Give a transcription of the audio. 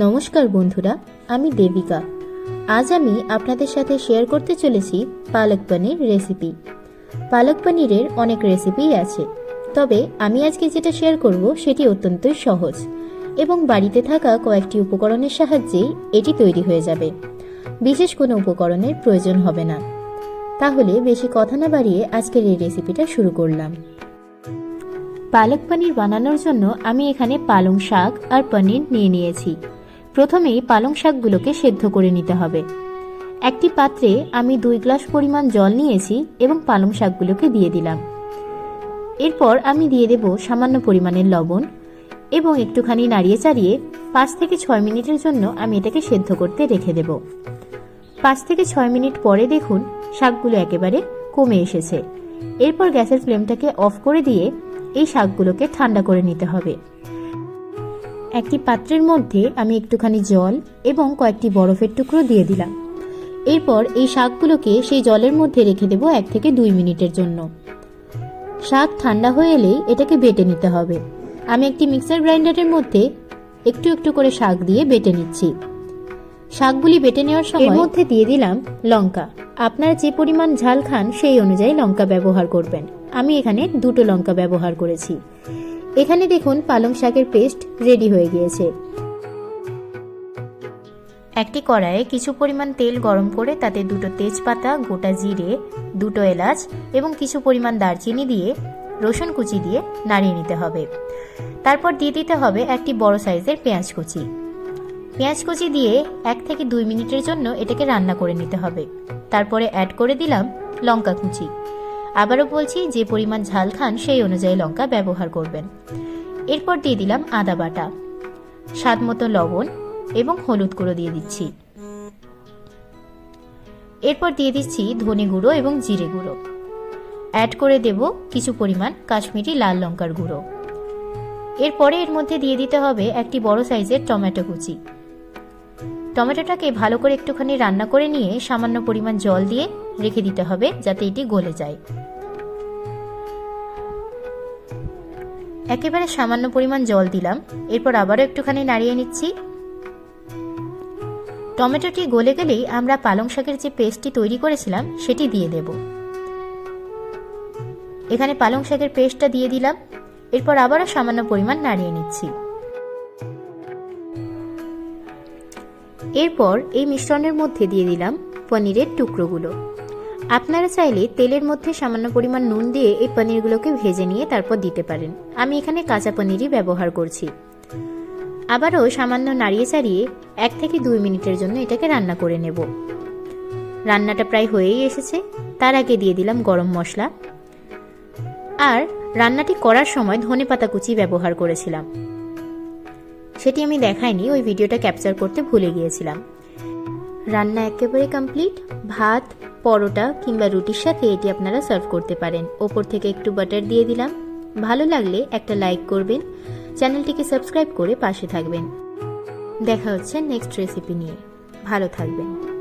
নমস্কার বন্ধুরা, আমি দেবিকা। আজ আমি আপনাদের সাথে শেয়ার করতে চলেছি পালক পনির রেসিপি পালক পনিরের অনেক রেসিপিই আছে, তবে আমি আজকে যেটা শেয়ার করব সেটি অত্যন্তই সহজ এবং বাড়িতে থাকা কয়েকটি উপকরণের সাহায্যেই এটি তৈরি হয়ে যাবে। বিশেষ কোনো উপকরণের প্রয়োজন হবে না। তাহলে বেশি কথা না বাড়িয়ে আজকের এই রেসিপিটা শুরু করলাম। পালক পনির বানানোর জন্য আমি এখানে পালং শাক আর পনির নিয়ে নিয়েছি। প্রথমেই পালং শাকগুলোকে সেদ্ধ করে নিতে হবে। একটি পাত্রে আমি দুই গ্লাস পরিমাণ জল নিয়েছি এবং পালং শাকগুলোকে দিয়ে দিলাম। এরপর আমি দিয়ে দেব সামান্য পরিমাণের লবণ এবং একটুখানি নাড়িয়ে চাড়িয়ে পাঁচ থেকে ছয় মিনিটের জন্য আমি এটাকে সেদ্ধ করতে রেখে দেব। পাঁচ থেকে ছয় মিনিট পরে দেখুন শাকগুলো একেবারে কমে এসেছে। এরপর গ্যাসের ফ্লেমটাকে অফ করে দিয়ে এই শাকগুলোকে ঠান্ডা করে নিতে হবে। একটি পাত্রের মধ্যে আমি একটুখানি জল এবং কয়েকটি বরফের টুকরো দিয়ে দিলাম। এরপর এই শাকগুলোকে সেই জলের মধ্যে রেখে দেব এক থেকে দুই মিনিটের জন্য। শাক ঠান্ডা হয়ে এলেই এটাকে বেটে নিতে হবে। আমি একটি মিক্সার গ্রাইন্ডারের মধ্যে একটু একটু করে শাক দিয়ে বেটে নিচ্ছি। শাকগুলি বেটে নেওয়ার সময় এর মধ্যে দিয়ে দিলাম লঙ্কা। আপনারা যে পরিমাণ ঝাল খান সেই অনুযায়ী লঙ্কা ব্যবহার করবেন। আমি এখানে দুটো লঙ্কা ব্যবহার করেছি। এখানে দেখুন পালং শাকের পেস্ট রেডি হয়ে গিয়েছে। একটি কড়াইয়ে কিছু পরিমাণ তেল গরম করে তাতে দুটো তেজপাতা, গোটা জিরে, দুটো এলাচ এবং কিছু পরিমাণ দারচিনি দিয়ে, রসুন কুচি দিয়ে নাড়িয়ে নিতে হবে। তারপর দিয়ে দিতে হবে একটি বড় সাইজের পেঁয়াজ কুচি। পেঁয়াজ কুচি দিয়ে এক থেকে দুই মিনিটের জন্য এটাকে রান্না করে নিতে হবে। তারপরে অ্যাড করে দিলাম লঙ্কা কুচি। আবারও বলছি, যে পরিমাণ ঝাল খান, সেই অনুযায়ী লঙ্কা ব্যবহার করবেন। এরপর দিয়ে দিলাম আদা বাটা, স্বাদ মতো লবণ এবং হলুদ গুঁড়ো দিয়ে দিচ্ছি। এরপর দিয়ে দিচ্ছি ধনে গুঁড়ো এবং জিরে গুঁড়ো। অ্যাড করে দেব কিছু পরিমাণ কাশ্মীরি লাল লঙ্কার গুঁড়ো। এরপরে এর মধ্যে দিয়ে দিতে হবে একটি বড় সাইজের টমেটো কুচি। টমেটোটাকে ভালো করে একটুখানি রান্না করে নিয়ে সামান্য পরিমাণ জল দিয়ে রেখে দিতে হবে যাতে এটি গলে যায়। একেবারে সামান্য পরিমাণ জল দিলাম, এরপর আবারও একটুখানি নাড়িয়ে নিচ্ছি। টমেটোটি গলে গেলেই আমরা পালং শাকের যে পেস্টটি তৈরি করেছিলাম, সেটি দিয়ে দেব। এখানে পালং শাকের পেস্টটা দিয়ে দিলাম, এরপর আবারও সামান্য পরিমাণ নাড়িয়ে নিচ্ছি। এরপর এই মিশ্রণের মধ্যে দিয়ে দিলাম পনিরের টুকরোগুলো। আপনারা চাইলে তেলের মধ্যে সামান্য পরিমাণ নুন দিয়ে এই পনিরগুলোকে ভেজে নিয়ে তারপর দিতে পারেন। আমি এখানে কাঁচা পনিরই ব্যবহার করছি। আবারও সামান্য নাড়িয়ে চাড়িয়ে এক থেকে দুই মিনিটের জন্য এটাকে রান্না করে নেব। রান্নাটা প্রায় হয়েই এসেছে। তার আগে দিয়ে দিলাম গরম মশলা। আর রান্নাটি করার সময় ধনে পাতা কুচি ব্যবহার করেছিলাম। সেটি আমি দেখাইনি, ওই ভিডিওটা ক্যাপচার করতে ভুলে গিয়েছিলাম। রান্না একেবারে কমপ্লিট ভাত, পরোটা কিংবা রুটির সাথে এটি আপনারা সার্ভ করতে পারেন। ওপর থেকে একটু বাটার দিয়ে দিলাম। ভালো লাগলে একটা লাইক করবেন, চ্যানেলটিকে সাবস্ক্রাইব করে পাশে থাকবেন। দেখা হচ্ছে নেক্সট রেসিপি নিয়ে। ভালো থাকবেন।